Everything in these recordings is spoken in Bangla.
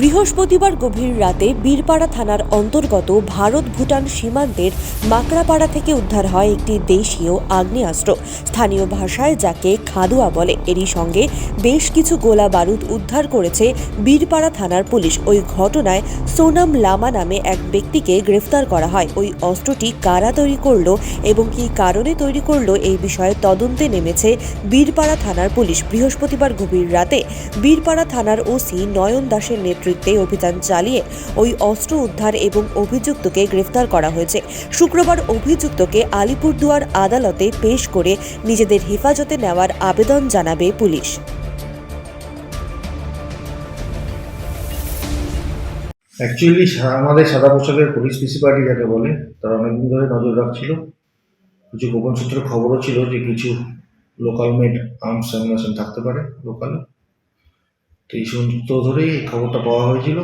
বৃহস্পতিবার গভীর রাতে বীরপাড়া থানার অন্তর্গত ভারত ভুটান সীমান্তের মাকড়াপাড়া থেকে উদ্ধার হয় একটি দেশীয় আগ্নেয়াস্ত্র। স্থানীয় ভাষায় যাকে খাদুয়া বলে, এরই সঙ্গে বেশ কিছু গোলা বারুদ উদ্ধার করেছে বীরপাড়া থানার পুলিশ। ওই ঘটনায় সোনাম লামা নামে এক ব্যক্তিকে গ্রেফতার করা হয়। ওই অস্ত্রটি কারা তৈরি করল এবং কী কারণে তৈরি করল এই বিষয়ে তদন্তে নেমেছে বীরপাড়া থানার পুলিশ। বৃহস্পতিবার গভীর রাতে বীরপাড়া থানার ওসি নয়ন দাসের নেতৃত্বে অভিযান চালিয়ে ওই অস্ত্র উদ্ধার এবং অভিযুক্তকে গ্রেফতার করা হয়েছে। শুক্রবার অভিযুক্তকে আলিপুরদুয়ার আদালতে পেশ করে নিজেদের হেফাজতে নেওয়ার আবেদন জানাবে পুলিশ। অ্যাকচুয়ালি আমাদের সাদা পোশাকের পুলিশ পিসি পার্টি যাকে বলে, তারা অনেকদিন ধরে নজর রাখছিল। কিছু গোপন সূত্রে খবরও ছিল যে কিছু লোকাল মেড আর্মস অ্যামিনেশন থাকতে পারে লোকালে তো এই সূত্র ধরেই এই খবরটা পাওয়া হয়েছিল।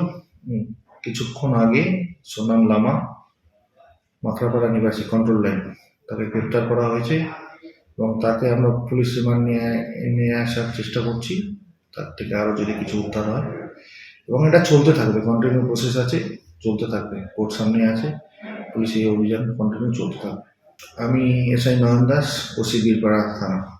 কিছুক্ষণ আগে সোনাম লামা মাথরাপাড়া নিবাসী কন্ট্রোল লাইন তাকে গ্রেপ্তার করা হয়েছে এবং তাকে আমরা পুলিশ রিমান্ড নিয়ে নিয়ে আসার চেষ্টা করছি। তার থেকে আরও যদি কিছু উদ্ধার হয়। এবং এটা চলতে থাকবে কন্টিনিউ প্রসেস আছে চলতে থাকবে কোর্ট সামনে আছে পুলিশ এই অভিযান কন্টিনিউ চলতে থাকবে। আমি এসআই নয়ন দাস ওসি বীরপাড়া থানা।